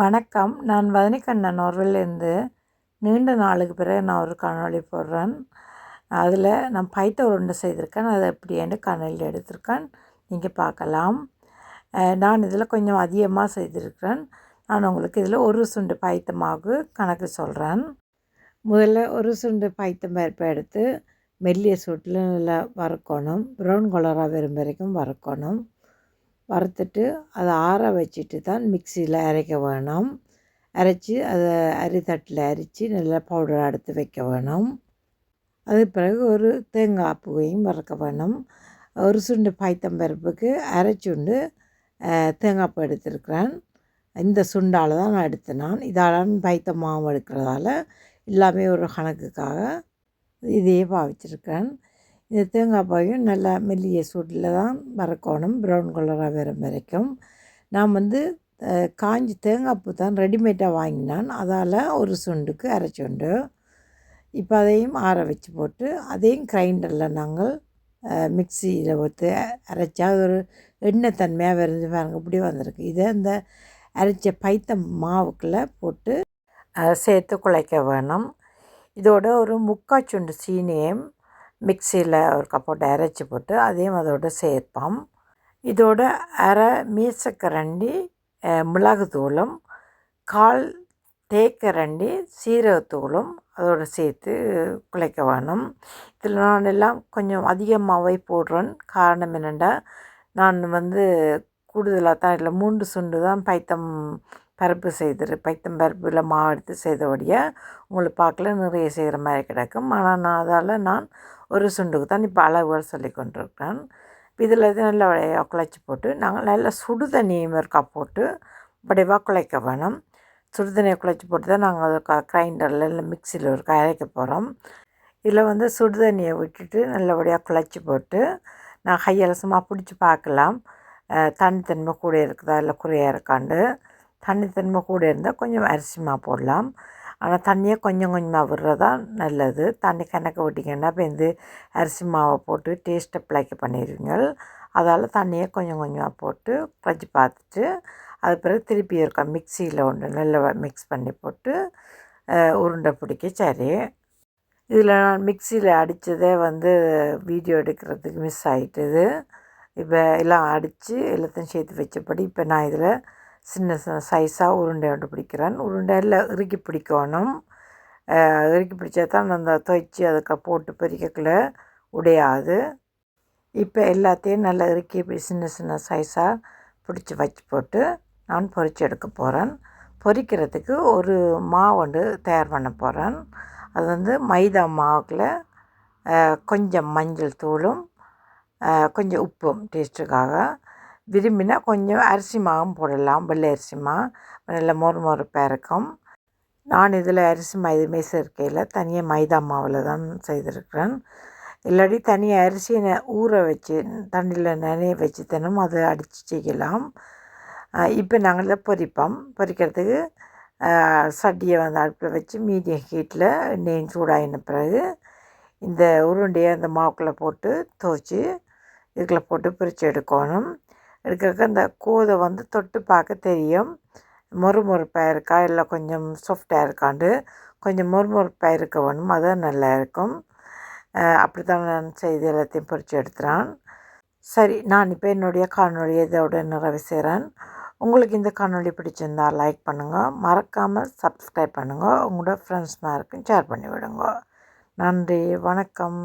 வணக்கம். நான் வதனிக்கண்ணன் நோர்விலேருந்து நீண்ட நாளுக்கு பிறகு நான் ஒரு காணொளி போடுறேன். அதில் நான் பைத்த உருண்டை செய்திருக்கேன். அதை எப்படின்னு காணொலியில் எடுத்திருக்கேன். நீங்கள் பார்க்கலாம். நான் இதில் கொஞ்சம் அதிகமாக செய்திருக்கிறேன். நான் உங்களுக்கு இதில் ஒரு சுண்டு பைத்த கணக்கு சொல்கிறேன். முதல்ல ஒரு சுண்டு பைத்தம் பருப்பை எடுத்து மெல்லிய சூட்டில் நல்லா வறுக்கணும். ப்ரௌன் கலராக வரும் வரைக்கும் வறுக்கணும். வறுத்துட்டு அதை ஆற வச்சுட்டு தான் மிக்சியில் அரைக்க வேணும். அரைச்சி அதை அரித்தட்டில் அரித்து நல்லா பவுடராக எடுத்து வைக்க வேணும். அது பிறகு ஒரு தேங்காய் பூவையும் வறுக்க வேணும். ஒரு சுண்டு பைத்தம்பருப்புக்கு அரைச்சுண்டு தேங்காய் பூ எடுத்திருக்கிறேன். இந்த சுண்டால் தான் நான் எடுத்தேன். நான் இதால் பைத்த மாவு எடுக்கிறதால எல்லாமே ஒரு கணக்குக்காக இதையே பாவிச்சிருக்கிறேன். இந்த தேங்காய் பாயும் நல்லா மெல்லிய சூட்டில் தான் வறுக்கணும் ப்ரௌன் கலராக வரும் வரைக்கும். நான் வந்து காஞ்சி தேங்காய் பூ தான் ரெடிமேடாக வாங்கினான். அதால் ஒரு சுண்டுக்கு அரைச்சுண்டு இப்போ அதையும் ஆற வச்சு போட்டு அதையும் கிரைண்டரில் நாங்கள் மிக்சியில் ஊற்றி அரைச்சா அது ஒரு எண்ணெய் தன்மையாக விரைஞ்சி பாருங்க இப்படி வந்திருக்கு. இதை இந்த அரைச்ச பைத்த மாவுக்குள்ளே போட்டு சேர்த்து குழைக்க வேணும். இதோட ஒரு முக்கால் சுண்டு சீனியையும் மிக்சியில் ஒரு கப்போட்டு அரைச்சி போட்டு அதையும் அதோடு சேர்ப்போம். இதோட அரை மீசக்கரண்டி மிளகுத்தூளும் கால் தேக்கரண்டி சீரகத்தூளும் அதோடு சேர்த்து குழைக்க வேணும். இதில் நான் எல்லாம் கொஞ்சம் அதிகமாகவே போடுறேன். காரணம் என்னென்னா நான் வந்து கூடுதலாக தான் இல்லை மூன்று சுண்டு தான் பைத்தம் பருப்பு செய்திரு பைத்தம் பருப்பில் மாவு எடுத்து செய்தபடியாக உங்களுக்கு பார்க்கல நிறைய செய்கிற மாதிரி கிடக்கும். ஆனால் நான் அதால் நான் ஒரு சுண்டுக்கு தான் இப்போ அளவுகள் சொல்லி கொண்டிருக்கிறேன் இதில் இது நல்லா வடையாக குழைச்சி போட்டு நாங்கள் நல்லா சுடு தண்ணியும் இருக்கா போட்டு வடிவாக குழைக்க வேணும். சுடு தண்ணியை குழைச்சி போட்டு தான் நாங்கள் அதை க கிரைண்டரில் இல்லை மிக்சியில் ஒரு அரைக்க போகிறோம். இதில் வந்து சுடு தண்ணியை விட்டுட்டு நல்லபடியாக குழைச்சி போட்டு நான் கையலசமாக பிடிச்சி பார்க்கலாம். தனித்தன்மை கூட இருக்குதா? இல்லை குறையாக இருக்காண்டு. தனித்தன்மை கூட இருந்தால் கொஞ்சம் அரிசி போடலாம். ஆனால் தண்ணியை கொஞ்சம் கொஞ்சமாக விடுறதா நல்லது. தண்ணி கணக்க விட்டிங்கன்னா இப்போ இந்த அரிசி மாவை போட்டு டேஸ்ட்டை பிழைக்க பண்ணிடுவீங்க அதால் தண்ணியை கொஞ்சம் கொஞ்சமாக போட்டு குழச்சி பார்த்துட்டு அது பிறகு திருப்பி இருக்கா மிக்சியில் ஒன்று நல்லா மிக்ஸ் பண்ணி போட்டு உருண்டை பிடிக்க சரி. இதில் நான் மிக்சியில் அடித்ததே வந்து வீடியோ எடுக்கிறதுக்கு மிஸ் ஆகிட்டுது இப்போ எல்லாம் அடித்து எல்லாத்தையும் சேர்த்து வச்சபடி இப்போ நான் இதில் சின்ன சின்ன சைஸாக உருண்டை ஒன்று பிடிக்கிறேன். உருண்டையில் இறுக்கி பிடிக்கணும். இறுக்கி பிடிச்சா தான் அந்த துவைச்சி அதுக்கு போட்டு பிரிக்கக்குள்ள உடையாது. இப்போ எல்லாத்தையும் நல்லா இறுக்கி இப்படி சின்ன சின்ன சைஸாக பிடிச்சி வச்சு போட்டு நான் பொறிச்சு எடுக்க போகிறேன் பொரிக்கிறதுக்கு ஒரு மாவு ஒன்று தயார் பண்ண போகிறேன் அது வந்து மைதா மாவுக்குள்ள கொஞ்சம் மஞ்சள் தூளும் கொஞ்சம் உப்பும் டேஸ்ட்டுக்காக விரும்பினா கொஞ்சம் அரிசி மாவும் போடலாம். வெள்ளை அரிசி மா நல்ல மொறு மொறுப்பாக இருக்கும். நான் இதில் அரிசி மா எதுவுமே சேர்க்கையில் தனியாக மைதா மாவில் தான் செய்திருக்கிறேன். இல்லாட்டி தனியாக அரிசியை ஊற வச்சு தண்ணியில் நினைய வச்சு தினமும் அதை அடித்து செய்யலாம். இப்போ நாங்கள் தான் பொரிப்போம். பொரிக்கிறதுக்கு சட்டியை வந்து அடுப்பில் வச்சு மீடியம் ஹீட்டில் எண்ணெயும் சூடாகின பிறகு இந்த உருண்டையை அந்த மாவுக்குள்ளே போட்டு துவச்சி இதுக்குள்ளே போட்டு பிரித்து எடுக்கணும். எடுக்கிறதுக்கு அந்த கூதை வந்து தொட்டு பார்க்க தெரியும். மொறுமொறுப்பாக இருக்கா? இல்லை கொஞ்சம் சாஃப்டாக இருக்காண்டு. கொஞ்சம் மொறுமொறுப்பாக இருக்க வேணும். அதுதான் நல்லா இருக்கும். அப்படி தான் நான் செய்து எல்லாத்தையும் பொறிச்சு எடுத்துகிறான் சரி நான் இப்போ என்னுடைய காணொலியை இதோட நிறைவு செய்கிறேன் உங்களுக்கு இந்த காணொலி பிடிச்சிருந்தா லைக் பண்ணுங்கள் மறக்காமல் சப்ஸ்கிரைப் பண்ணுங்கள் உங்களோட ஃப்ரெண்ட்ஸ் மாருக்கும் ஷேர் பண்ணி விடுங்க. நன்றி. வணக்கம்.